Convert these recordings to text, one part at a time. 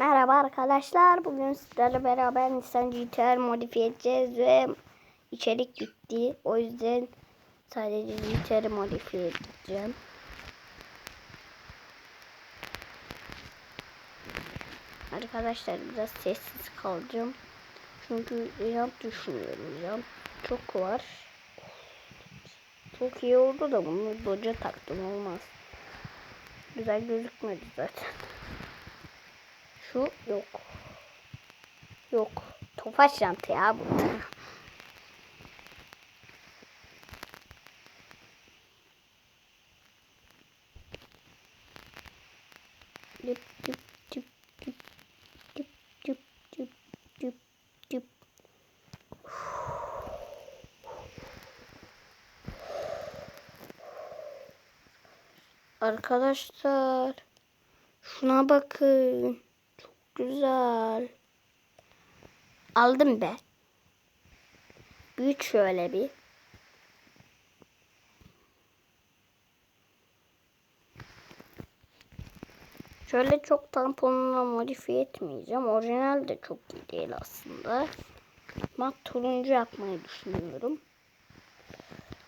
Merhaba arkadaşlar. Bugün sizlerle beraber Nissan GTR modifiye edeceğiz ve içerik bitti. O yüzden sadece GTR modifiye edeceğim. Arkadaşlar biraz sessiz kalacağım. Çünkü jant düşünüyorum. Jant çok var. Çok iyi oldu da bunu doca taktım olmaz. Güzel gözükmedi zaten. Şu yok. Yok. Tofaş jantı ya bu. Arkadaşlar şuna bakın. Güzel. Aldım be. Büyüt şöyle bir. Şöyle çok tamponla modifiye etmeyeceğim. Orijinal de çok iyi değil aslında. Mat turuncu yapmayı düşünüyorum.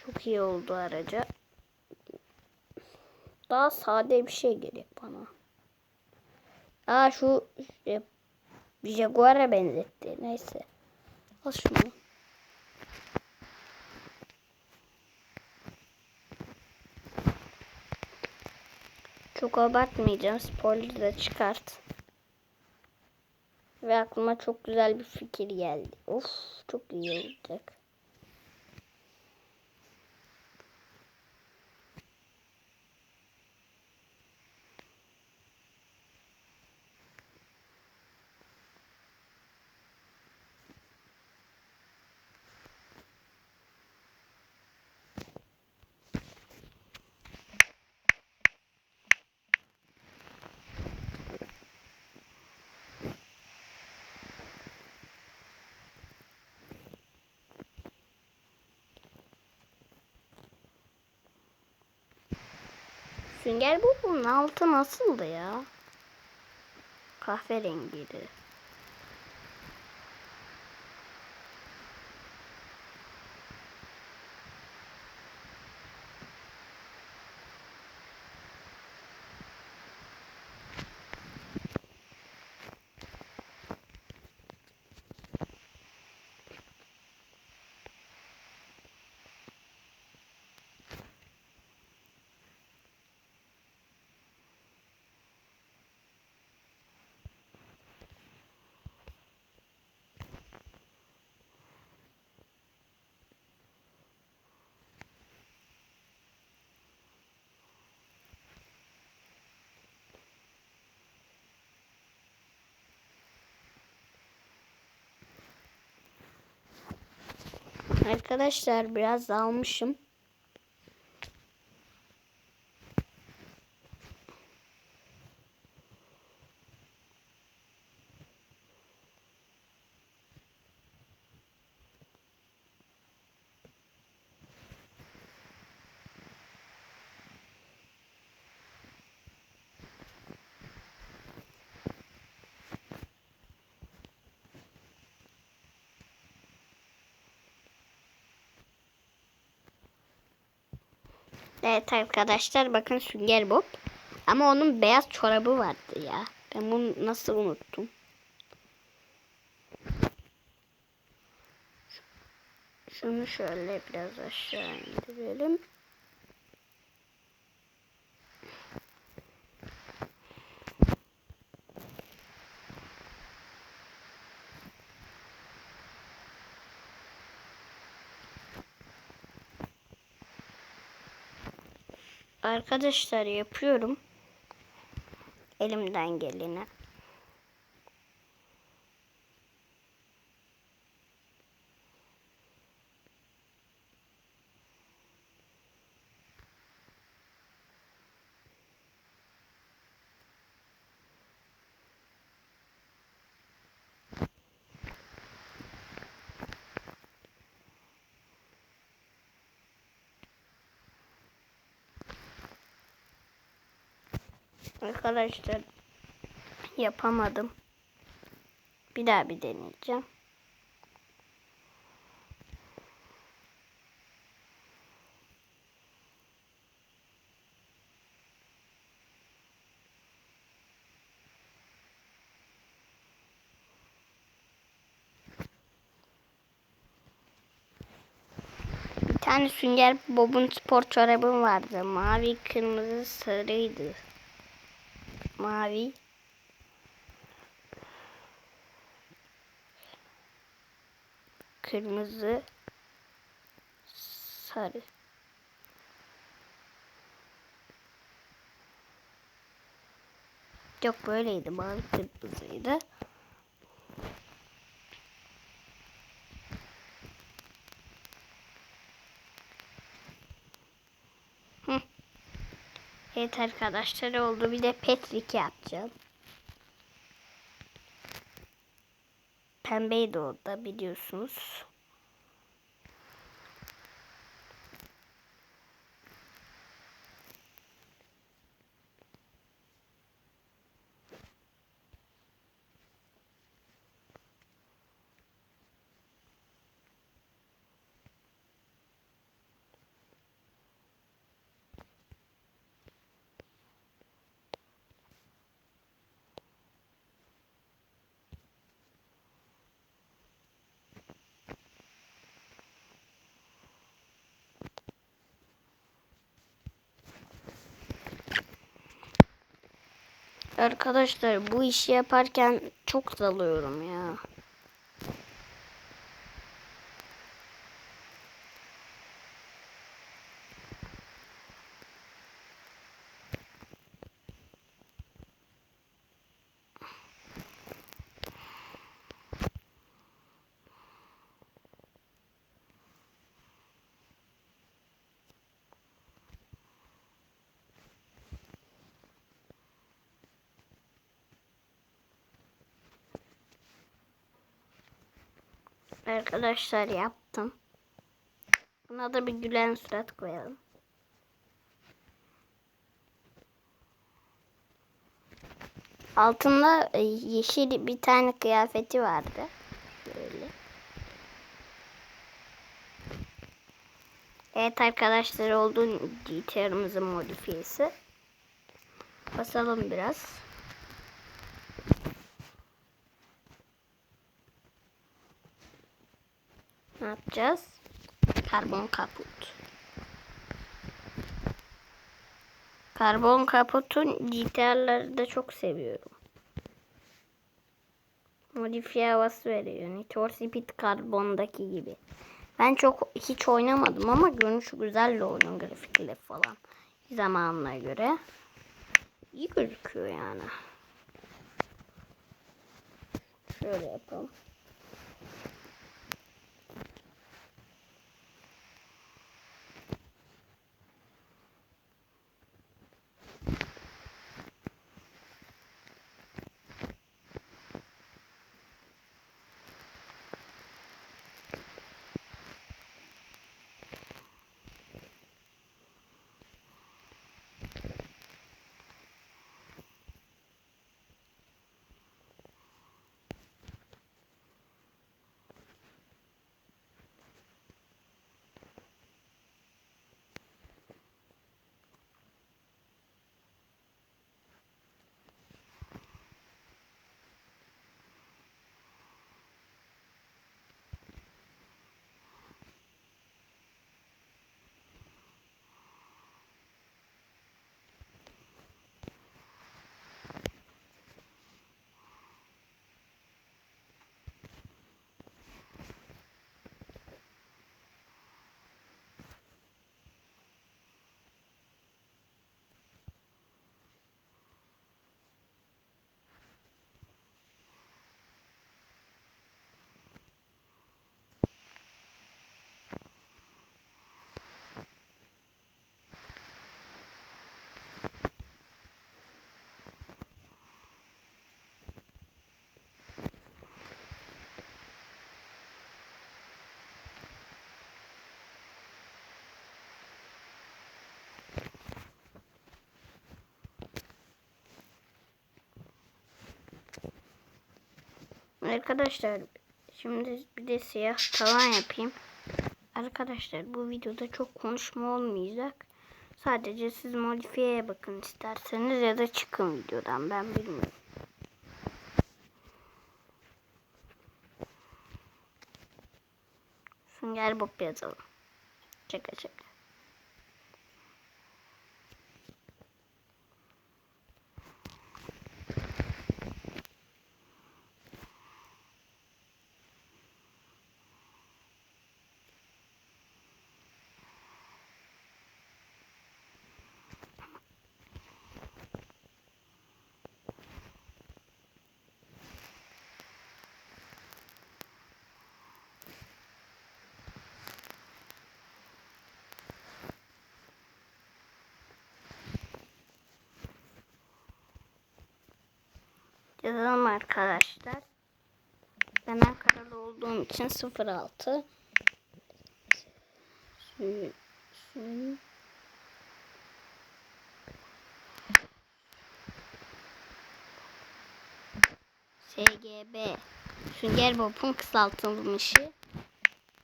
Çok iyi oldu araca. Daha sade bir şey gerek bana. Aa şu şey, Jaguar'a benzetti. Neyse. Al şunu. Çok abartmayacağım. Spoiler da çıkart. Ve aklıma çok güzel bir fikir geldi. Of çok iyi olacak. Sünger Bob'un altı nasıldı ya? Kahverengiydi. Arkadaşlar biraz almışım. Evet arkadaşlar bakın Sünger Bob. Ama onun beyaz çorabı vardı ya. Ben bunu nasıl unuttum. Şunu şöyle biraz aşağı indirelim. Arkadaşlar yapıyorum. Elimden geleni. Arkadaşlar yapamadım. Bir daha bir deneyeceğim. Bir tane Sünger Bob'un spor çorabım vardı. Mavi, kırmızı, sarıydı. Mavi. Kırmızı. Sarı. Yok böyleydi. Mavi kırmızıydı. Evet arkadaşlar oldu. Bir de Petrik yapacağım. Pembeydi o da biliyorsunuz. Arkadaşlar bu işi yaparken çok dalıyorum ya. Arkadaşlar yaptım. Buna da bir gülen surat koyalım. Altında e, yeşil bir tane kıyafeti vardı. Böyle. Evet arkadaşlar oldu GTR'ımızın modifiyesi. Basalım biraz. Yapacağız? Karbon kaput. Karbon kaputun GTR'ları da çok seviyorum. Modifiye havası veriyor. Need for Speed karbondaki gibi. Ben çok hiç oynamadım ama görünüşü güzel oyunun grafikleri falan. Zamanına göre. iyi gözüküyor yani. Şöyle yapalım. Arkadaşlar şimdi bir de siyah tavan yapayım. Arkadaşlar bu videoda çok konuşma olmayacak. Sadece siz modifiyeye bakın isterseniz ya da çıkın videodan ben bilmiyorum. Sünger Bob yazalım. Şaka şaka. Yazalım arkadaşlar. Ben Ankaralı olduğum için 06 Sü- sü- SGB Sünger Bob'un kısaltılmışı.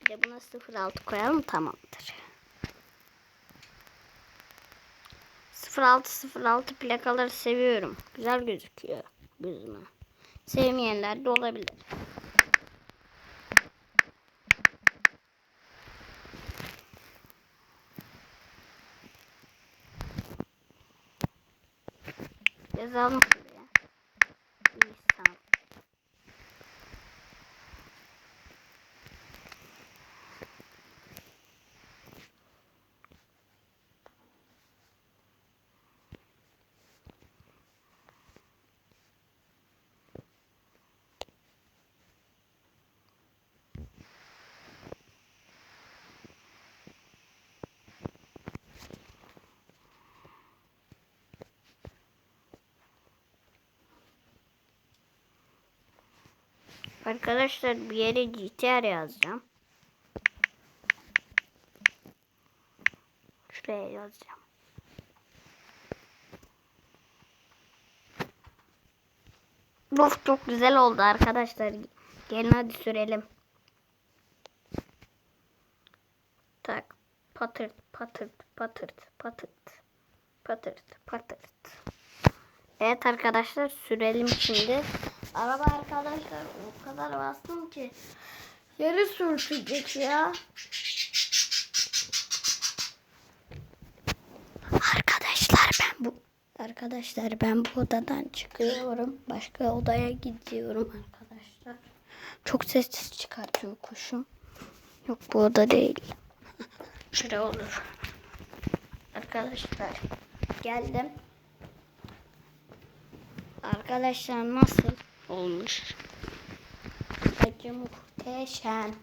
Bir de buna 06 koyalım tamamdır. 0606 plakaları seviyorum. Güzel gözüküyor gözüme. Sevmeyenler de olabilir. Yazalım şuraya. Nisan. Arkadaşlar bir yere GTR yazacağım. Şuraya yazacağım. Of çok güzel oldu arkadaşlar. Gelin hadi sürelim. Tak. Patırt patırt patırt patırt patırt patırt. Evet arkadaşlar sürelim şimdi. Araba arkadaşlar o kadar bastım ki yarı sürtecek ya. Arkadaşlar ben bu Arkadaşlar ben bu odadan çıkıyorum. Başka odaya gidiyorum arkadaşlar. Çok ses çıkartıyor kuşum. Yok bu oda değil. Şuraya olur. Arkadaşlar geldim. Arkadaşlar nasıl olmuş? Bence muhteşem.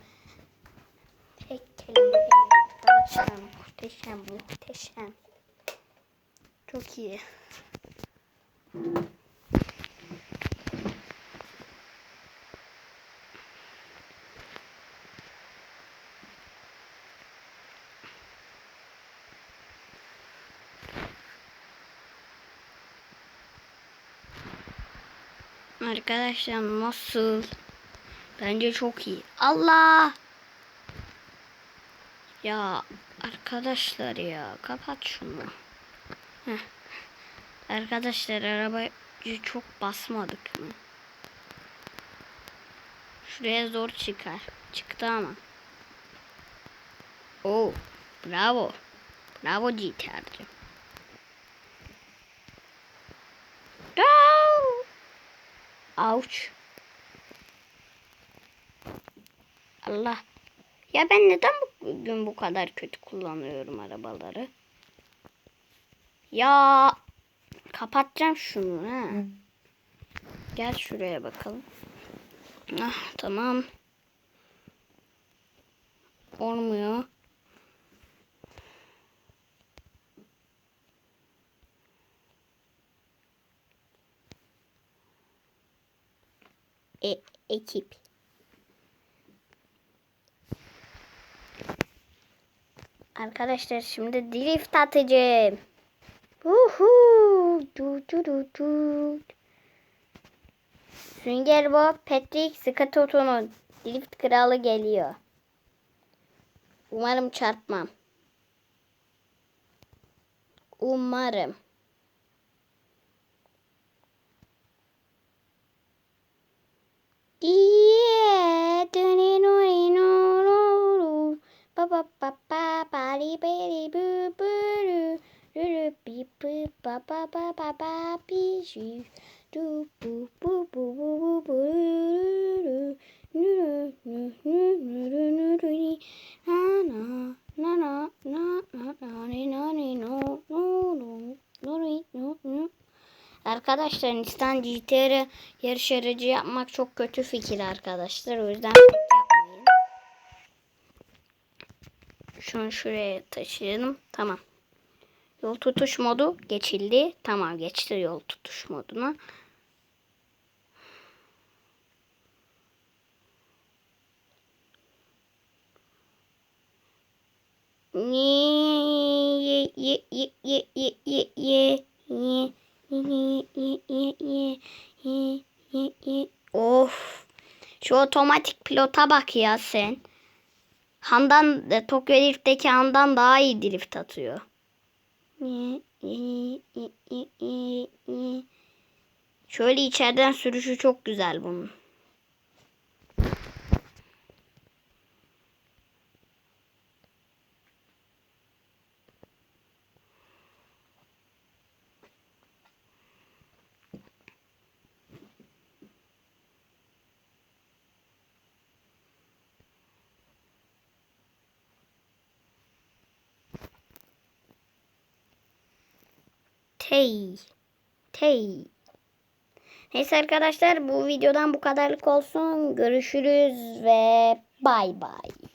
Tek kelime arkadaşlar muhteşem muhteşem. Çok iyi. Arkadaşlar nasıl? Bence çok iyi. Allah! Ya arkadaşlar ya kapat şunu. Heh. Arkadaşlar arabayı çok basmadık mı? Şuraya zor çıkar. Çıktı ama. Oo, bravo. Bravo GTR'cı. Ouch. Allah. Ya ben neden bugün bu kadar kötü kullanıyorum arabaları? Ya kapatacağım şunu ha. Gel şuraya bakalım. Ah tamam. Olmuyor. E, ekip. Arkadaşlar şimdi drift atacağım. Uhu. Du, du, du, du. Sünger Bob, Patrick, sıkı tutunun. Drift kralı geliyor. Umarım çarpmam. Umarım. Ba ba ba ba ba li be li Arkadaşlar Nissan GTR yarış aracı yapmak çok kötü fikir arkadaşlar. O yüzden yapmayın. Şunu şuraya taşıyalım. Tamam. Yol tutuş modu geçildi. Tamam geçti yol tutuş moduna. Ye ye ye ye ye ye ye ye Of. Şu otomatik pilota bak ya sen. Handan e, Tokyo Drift'teki Handan daha iyi drift atıyor. Şöyle içeriden sürüşü çok güzel bunun. Tey. Tey. Neyse arkadaşlar bu videodan bu kadarlık olsun. Görüşürüz ve bay bay.